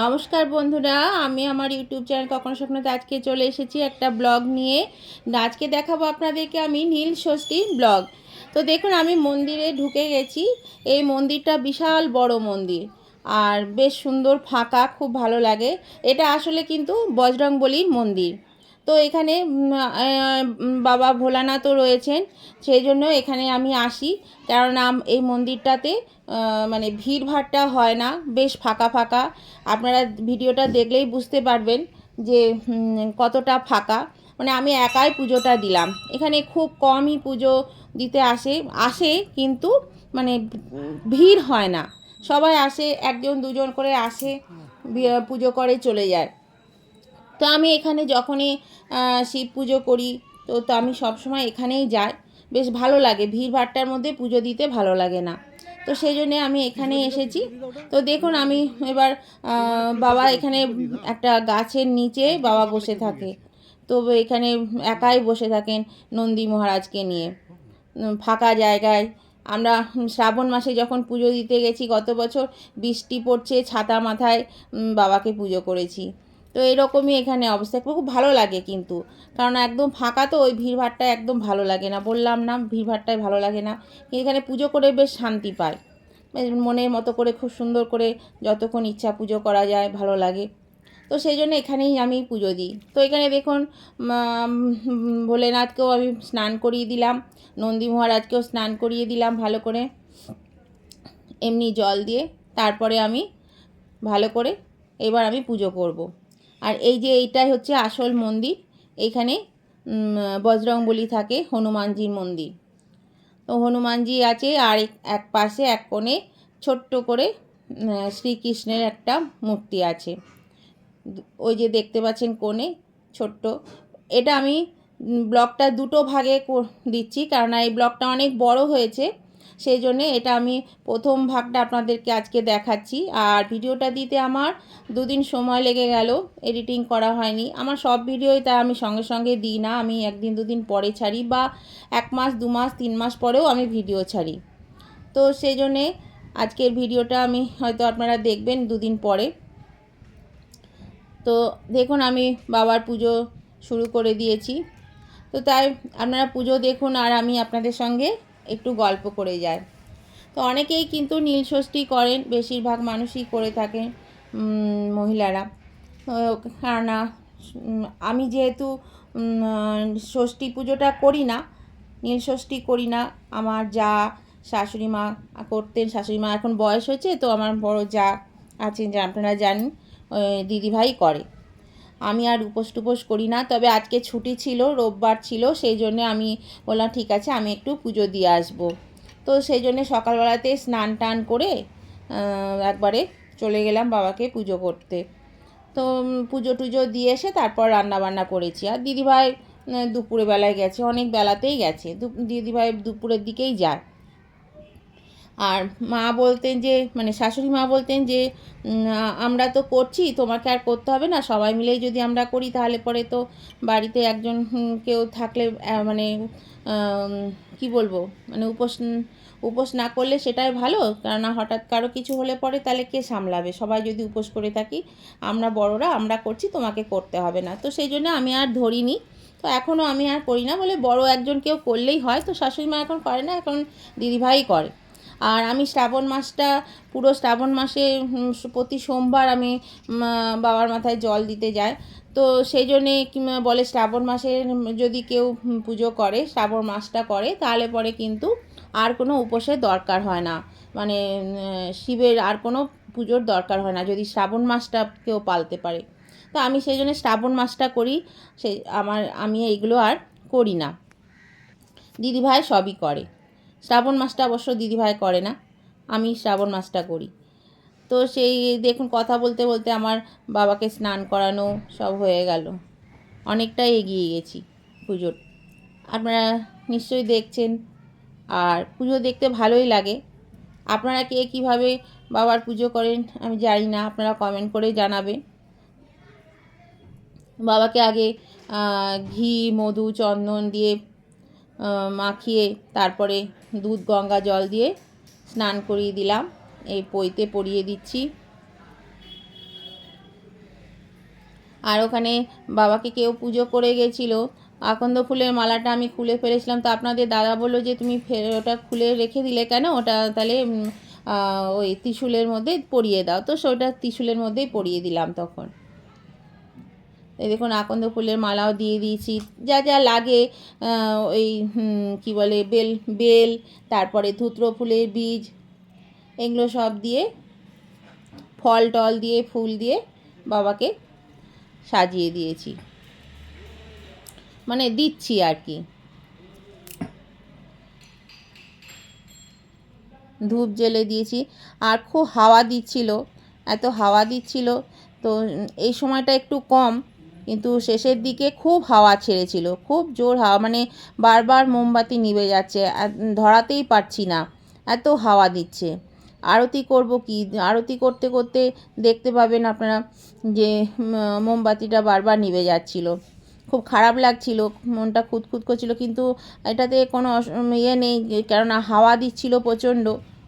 নমস্কার বন্ধুরা, আমি আমার ইউটিউব চ্যানেল কখনো স্বপ্নতে আজকে চলে এসেছি একটা ব্লগ নিয়ে। আজকে দেখাবো আপনাদেরকে আমি নীল ষষ্ঠী ব্লগ। তো দেখুন, আমি মন্দিরে ঢুকে গেছি। এই মন্দিরটা বিশাল বড় মন্দির আর বেশ সুন্দর, ফাঁকা, খুব ভালো লাগে। এটা আসলে কিন্তু বজরংবলির মন্দির। তো এখানে বাবা ভোলানাথও রয়েছেন, সেই জন্য এখানে আমি আসি। কারণ এই মন্দিরটাতে মানে ভিড় ভাড়টা হয় না, বেশ ফাঁকা ফাঁকা। আপনারা ভিডিওটা দেখলেই বুঝতে পারবেন যে কতটা ফাঁকা। মানে আমি একাই পুজোটা দিলাম। এখানে খুব কমই পুজো দিতে আসে আসে কিন্তু মানে ভিড় হয় না। সবাই আসে, একজন দুজন করে আসে পুজো করে চলে যায়। তো আমি এখানে যখনই শিব পুজো করি, তো তো আমি সবসময় এখানেই যাই। বেশ ভালো লাগে, ভিড় ভাট্টার মধ্যে পুজো দিতে ভালো লাগে না। তো সেই জন্যে আমি এখানে এসেছি। তো দেখুন, আমি এবার বাবা এখানে একটা গাছের নিচে বাবা বসে থাকে। তো এখানে একাই বসে থাকেন নন্দী মহারাজকে নিয়ে। ফাঁকা জায়গায়। আমরা শ্রাবণ মাসে যখন পুজো দিতে গেছি, গত বছর বৃষ্টি পড়ছে, ছাতা মাথায় বাবাকে পুজো করেছি। তো এরকমই এখানে অবস্থা। খুব ভালো লাগে কিন্তু। কারণ একদম ফাঁকা তো, ওই ভিড়ভাড়টা একদম ভালো লাগে না। বললাম না, ভিড়ভাড়টাই ভালো লাগে না। এখানে পুজো করে বেশ শান্তি পায়। মনের মতো করে, খুব সুন্দর করে যতক্ষণ ইচ্ছা পুজো করা যায়, ভালো লাগে। তো সেই জন্য এখানেই আমি পুজো দিই। তো এখানে দেখুন ভোলেনাথকেও আমি স্নান করিয়ে দিলাম। নন্দী মহারাজকেও স্নান করিয়ে দিলাম ভালো করে। এমনি জল দিয়ে, তারপরে আমি ভালো করে এবার আমি পুজো করব। আর এই যে এইটাই হচ্ছে আসল মন্দির এইখানে বজরংবলী থাকে হনুমানজির মন্দির। তো হনুমানজি আছে আর এক- পাশে এক কোণে ছোট্ট করে শ্রীকৃষ্ণের একটা মূর্তি আছে। ওই যে দেখতে পাচ্ছেন কোণে ছোট্ট। এটা আমি উম, ব্লগটা দুটো ভাগে দিচ্ছি কারণ এই ব্লগটা অনেক বড় হয়েছে। সেই জন্যে এটা আমি প্রথম ভাগটা আপনাদেরকে আজকে দেখাচ্ছি। আর ভিডিওটা দিতে আমার দুদিন সময় লেগে গেল, এডিটিং করা হয়নি। আমার সব ভিডিওই তা আমি সঙ্গে সঙ্গে দিই না, আমি একদিন দুদিন পরে ছাড়ি বা এক মাস, দু মাস, তিন মাস পরেও আমি ভিডিও ছাড়ি। তো সেই জন্যে আজকের ভিডিওটা আমি হয়তো আপনারা দেখবেন দুদিন পরে। তো দেখুন আমি বাবার পুজো শুরু করে দিয়েছি। তো তাই আপনারা পুজো দেখুন আর আমি আপনাদের সঙ্গে একটু গল্প করে যায়। তো অনেকেই কিন্তু নীলষষ্ঠী করেন, বেশিরভাগ মানুষই করে থাকেন মহিলারা। কারণ আমি যেহেতু ষষ্ঠী পুজোটা করি না, নীলষষ্ঠী করি না, আমার যা শাশুড়ি মা করতেন, শাশুড়ি মা এখন বয়স হয়েছে, তো আমার বড় যা আছেন, যে আপনারা জানেন দিদিভাই করে। আমি আর উপোস টুপোস করি না। তবে আজকে ছুটি ছিল, রোববার ছিল, সেই জন্য আমি বললাম, ঠিক আছে, আমি একটু পুজো দিয়ে আসব। তো সেই জন্যে সকালবেলাতে স্নান টান করে একবারে চলে গেলাম বাবাকে পুজো করতে। তো পুজো টুজো দিয়ে এসে তারপর রান্না বান্না করেছি। আর দিদিভাই দুপুরে বেলায় গেছে, অনেক বেলাতেই গেছে। দিদিভাই দুপুরের দিকেই যায়। আর মা বলতেন যে মানে শাশুড়ি মা বলতেন যে আমরা তো করছি, তোমাকে আর করতে হবে না, সবাই মিলেই যদি আমরা করি তাহলে পরে তো বাড়িতে একজন কেউ থাকলে মানে কি বলব মানে উপোস উপোস না করলে সেটাই ভালো, কেননা হঠাৎ কারও কিছু হলে পরে তাহলে কে সামলাবে? সবাই যদি উপোস করে থাকি, আমরা বড়রা, আমরা করছি, তোমাকে করতে হবে না। তো সেই জন্য আমি আর ধরিনি। তো এখনও আমি আর করি না বলে বড় একজন কেউ করলেই হয়। তো শাশুড়ি মা এখন করে না, এখন দিদিভাই করে। আর আমি শ্রাবণ মাসটা, পুরো শ্রাবণ মাসে প্রতি সোমবার আমি বাবার মাথায় জল দিতে যাই। তো সেই জন্যে বলে শ্রাবণ মাসে যদি কেউ পুজো করে, শ্রাবণ মাসটা করে, তাহলে পরে কিন্তু আর কোনো উপোসের দরকার হয় না। মানে শিবের আর কোনো পুজোর দরকার হয় না, যদি শ্রাবণ মাসটা কেউ পালতে পারে। তো আমি সেই জন্য শ্রাবণ মাসটা করি, সে, আমার, আমি এইগুলো আর করি না। দিদিভাই সবই করে। শ্রাবণ মাসটা অবশ্য দিদিভাই করে না, আমি শ্রাবণ মাসটা করি। তো সেই দেখুন কথা বলতে বলতে আমার বাবাকে স্নান করানো সব হয়ে গেল, অনেকটাই এগিয়ে গেছি পুজোর। আপনারা নিশ্চয়ই দেখছেন আর পুজো দেখতে ভালোই লাগে। আপনারা কে কীভাবে বাবার পুজো করেন আমি জানি না, আপনারা কমেন্ট করে জানাবেন। বাবাকে আগে ঘি, মধু, চন্দন দিয়ে মাখিয়ে তারপরে দুধ, গঙ্গা জল দিয়ে স্নান করিয়ে দিলাম। এই পইতে পরিয়ে দিচ্ছি। আর ওখানে বাবাকে কেউ পুজো করে গেছিল। আকন্দ ফুলের মালাটা আমি খুলে ফেলেছিলাম। তো আপনাদের দাদা বলল যে, তুমি ওটা খুলে রেখে দিলে কেন? ওটা তাহলে ওই ত্রিশূলের মধ্যে পরিয়ে দাও। তো সেটা ত্রিশূলের মধ্যেই পরিয়ে দিলাম তখন। এই দেখুন, আকন্দ ফুলের মালাও দিয়ে দিয়েছি। যা যা লাগে ওই কী বলে, বেল বেল, তারপরে ধুত্র ফুলের বীজ, এগুলো সব দিয়ে, ফল টল দিয়ে, ফুল দিয়ে বাবাকে সাজিয়ে দিয়েছি। মানে দিচ্ছি আর কি। ধূপ জ্বেলে দিয়েছি। আর খুব হাওয়া দিচ্ছিল, এত হাওয়া দিচ্ছিল, তো এই সময়টা একটু কম। কিন্তু শেষের দিকে খুব হাওয়া ছেড়েছিল, খুব জোর হাওয়া মানে বারবার মোমবাতি নিভে যাচ্ছে ধরাতেই পারছি না, এত হাওয়া দিচ্ছে। আরতি করব কি? আরতি করতে করতে দেখতে পাবেন আপনারা যে মোমবাতিটা বারবার নিভে যাচ্ছিল। খুব খারাপ লাগছিল, মনটা খুঁতখুত করছিল, কিন্তু এটাতে কোনো ইয়ে নেই, কেননা হাওয়া দিচ্ছিল প্রচণ্ড।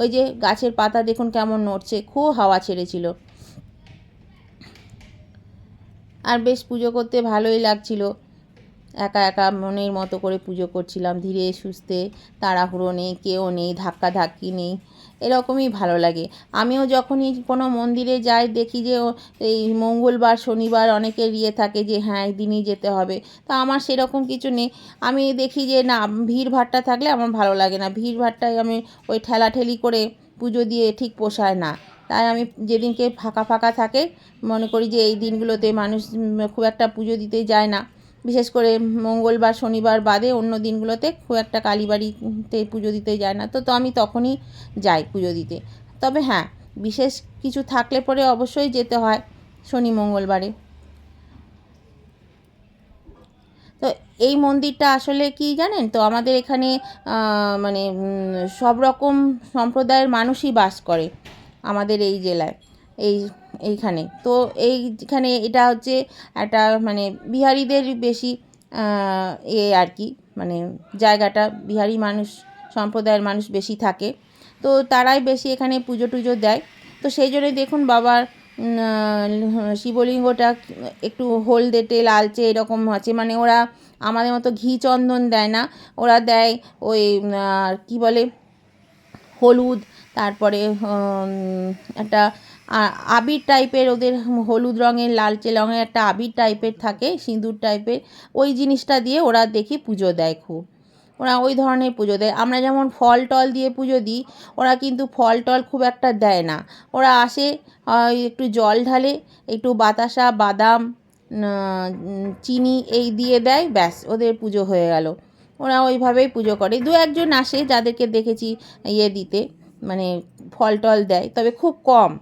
ওই যে গাছের পাতা দেখুন কেমন নড়ছে, খুব হাওয়া ছেড়েছিল। আর বেশ পুজো করতে ভালোই লাগছিল। একা একা মনের মতো করে পুজো করছিলাম, ধীরে সুস্থে, তাড়াহুড়ো নেই, কেউ নেই ধাক্কা ধাক্কি নেই, এরকমই ভালো লাগে। আমিও যখনই কোনো মন্দিরে যাই, দেখি যে এই মঙ্গলবার, শনিবার অনেকের ইয়ে থাকে যে হ্যাঁ এই দিনই যেতে হবে। তা আমার সেরকম কিছু নেই। আমি দেখি যে, না, ভিড় ভাট্টা থাকলে আমার ভালো লাগে না। ভিড় ভাট্টায় আমি ওই ঠেলাঠেলি করে পুজো দিয়ে ঠিক পোষায় না। তাই আমি যেদিনকে ফাঁকা ফাঁকা থাকে, মনে করি যে এই দিনগুলোতে মানুষ খুব একটা পুজো দিতে যায় না। বিশেষ করে মঙ্গলবার, শনিবার বাদে অন্য দিনগুলোতে খুব একটা কালীবাড়িতে পুজো দিতে যায় না। তো তো আমি তখনই যাই পুজো দিতে। তবে হ্যাঁ বিশেষ কিছু থাকলে পরে অবশ্যই যেতে হয় শনি মঙ্গলবারে। তো এই মন্দিরটা আসলে কি জানেন? তো আমাদের এখানে মানে সব রকম সম্প্রদায়ের মানুষই বাস করে। আমাদের এই জেলায়, এই, এইখানে। তো এইখানে এটা হচ্ছে একটা মানে বিহারিদের বেশি এ আর কি মানে জায়গাটা। বিহারি মানুষ, সম্প্রদায়ের মানুষ বেশি থাকে। তো তারাই বেশি এখানে পুজো টুজো দেয়। তো সেই জন্যই দেখুন বাবার শিবলিঙ্গটা একটু হলদেটে লালচে এরকম আছে। মানে ওরা আমাদের মতো ঘি চন্দন দেয় না। ওরা দেয় ওই কি বলে? হলুদ তারপরে একটা আবির টাইপের ওদের হলুদ রঙের, লালচে রঙের একটা আবির টাইপের থাকে, সিঁদুর টাইপের। ওই জিনিসটা দিয়ে ওরা দেখি পুজো দেয় খুব। ওরা ওই ধরনের পুজো দেয়। আমরা যেমন ফল টল দিয়ে পুজো দিই, ওরা কিন্তু ফল টল খুব একটা দেয় না। ওরা আসে একটু জল ঢালে, একটু বাতাসা, বাদাম চিনি এই দিয়ে দেয়, ব্যাস, ওদের পুজো হয়ে গেল। ওরা ওইভাবেই পুজো করে। দু একজন আসে যাদেরকে দেখেছি ইয়ে দিতে। মানে ফল টল দেয়, তবে খুব কম।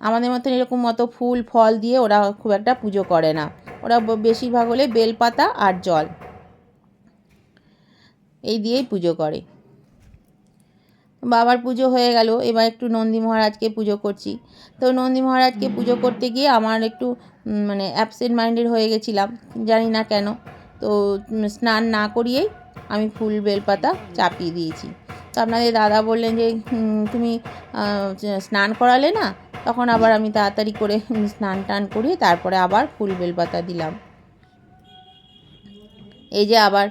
আমাদের মতন এরকম মতো ফুল, ফল দিয়ে ওরা খুব একটা পুজো করে না। ওরা বেশিরভাগ হলে বেলপাতা আর জল। এই দিয়েই পুজো করে। বাবার পুজো হয়ে গেল, এবার একটু নন্দী মহারাজকে পুজো করছি। তো নন্দী মহারাজকে পুজো করতে গিয়ে আমার একটু মানে অ্যাবসেন্ট মাইন্ডেড হয়ে গেছিলাম, জানি না কেন। তো স্নান না করিয়েই আমি ফুল, বেলপাতা চাপিয়ে দিয়েছি। তো আপনাদের দাদা বললেন যে তুমি স্নান করালে না, তখন আবার আমি তাড়াতাড়ি করে স্নান টান করিয়ে তারপরে আবার ফুল বেলপাতা দিলাম। এই যে আবার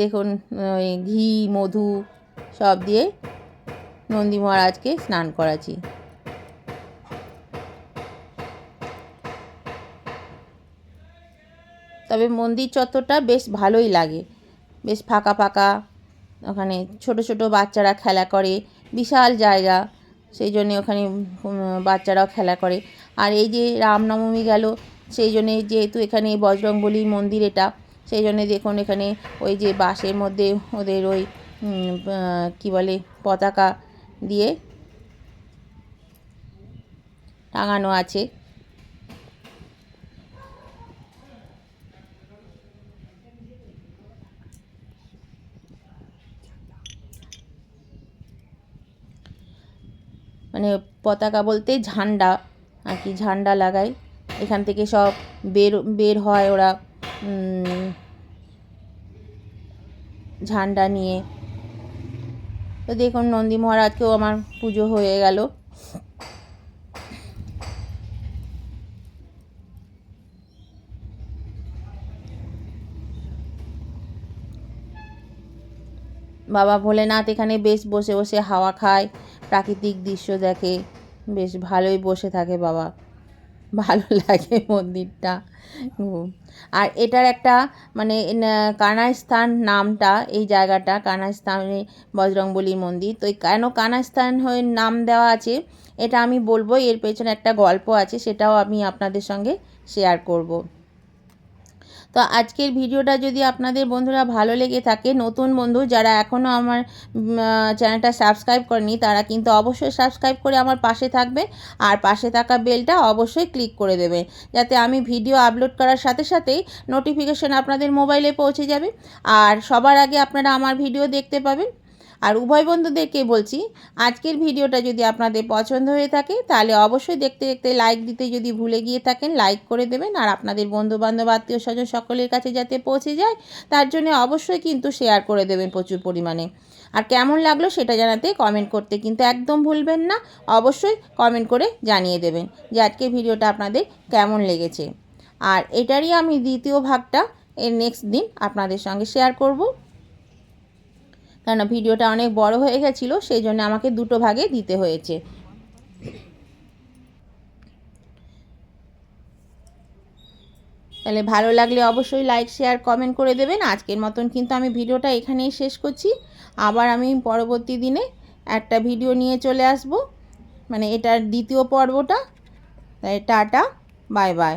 দেখুন ঘি, মধু সব দিয়ে নন্দী মহারাজকে স্নান করাচ্ছি। তবে মন্দির চত্বরটা বেশ ভালোই লাগে, বেশ ফাঁকা ফাঁকা ওখানে ছোট ছোট বাচ্চারা খেলা করে, বিশাল জায়গা। সেই জন্যে ওখানে বাচ্চারাও খেলা করে। আর এই যে রামনবমী গেল, সেই জন্যে যেহেতু এখানে বজরংবলী মন্দির এটা, সেই জন্যে দেখুন এখানে ওই যে বাসের মধ্যে ওদের ওই কী বলে, পতাকা দিয়ে টাঙানো আছে। মানে পতাকা বলতে ঝান্ডা আর কি, ঝান্ডা লাগায়। এখান থেকে সব বের বের হয় ওরা ঝান্ডা নিয়ে। তো দেখুন নন্দী মহারাজকেও আমার পুজো হয়ে গেল। বাবা ভোলেনাথ এখানে বেশ বসে বসে হাওয়া খায়। প্রাকৃতিক দৃশ্য দেখে বেশ ভালোই বসে থাকে বাবা। ভালো লাগে মন্দিরটা। আর এটার একটা মানে কানাইস্থান নামটা এই জায়গাটা, কানাইস্থানে বজরংবলী মন্দির। তো কেন কানাইস্থান হয়ে নাম দেওয়া আছে, এটা আমি বলব। এর পেছনে একটা গল্প আছে, সেটাও আমি আপনাদের সঙ্গে শেয়ার করব। তো আজকের ভিডিওটা যদি আপনাদের বন্ধুরা ভালো লেগে থাকে, নতুন বন্ধু যারা এখনও আমার চ্যানেলটা সাবস্ক্রাইব করেনি, তারা কিন্তু অবশ্যই সাবস্ক্রাইব করে আমার পাশে থাকবে আর পাশে থাকা বেলটা অবশ্যই ক্লিক করে দেবে। যাতে আমি ভিডিও আপলোড করার সাথে সাথেই নোটিফিকেশান আপনাদের মোবাইলে পৌঁছে যাবে। আর সবার আগে আপনারা আমার ভিডিও দেখতে পাবেন। আর উভয় বন্ধুদেরকে বলছি, আজকের ভিডিওটা যদি আপনাদের পছন্দ হয়ে থাকে, তাহলে অবশ্যই দেখতে দেখতে লাইক দিতে যদি ভুলে গিয়ে থাকেন লাইক করে দেবেন আর আপনাদের বন্ধু বান্ধব আত্মীয় স্বজন সকলের কাছে যাতে পৌঁছে যায়, তার জন্য অবশ্যই কিন্তু শেয়ার করে দেবেন প্রচুর পরিমাণে। আর কেমন লাগল সেটা জানাতে কমেন্ট করতে কিন্তু একদম ভুলবেন না, অবশ্যই কমেন্ট করে জানিয়ে দেবেন যে আজকের ভিডিওটা আপনাদের কেমন লেগেছে। আর এটারই আমি দ্বিতীয় ভাগটা এর নেক্সট দিন আপনাদের সঙ্গে শেয়ার করব। কেন ভিডিওটা অনেক বড় হয়ে গেছিল, সেই জন্য আমাকে দুটো ভাগে দিতে হয়েছে। তাহলে ভালো লাগলে অবশ্যই লাইক শেয়ার কমেন্ট করে দেবেন। আজকের মতন কিন্তু আমি ভিডিওটা এখানেই শেষ করছি। আবার আমি পরবর্তী দিনে একটা ভিডিও নিয়ে চলে আসব। মানে এটার দ্বিতীয় পর্বটা। তাই টাটা বাই বাই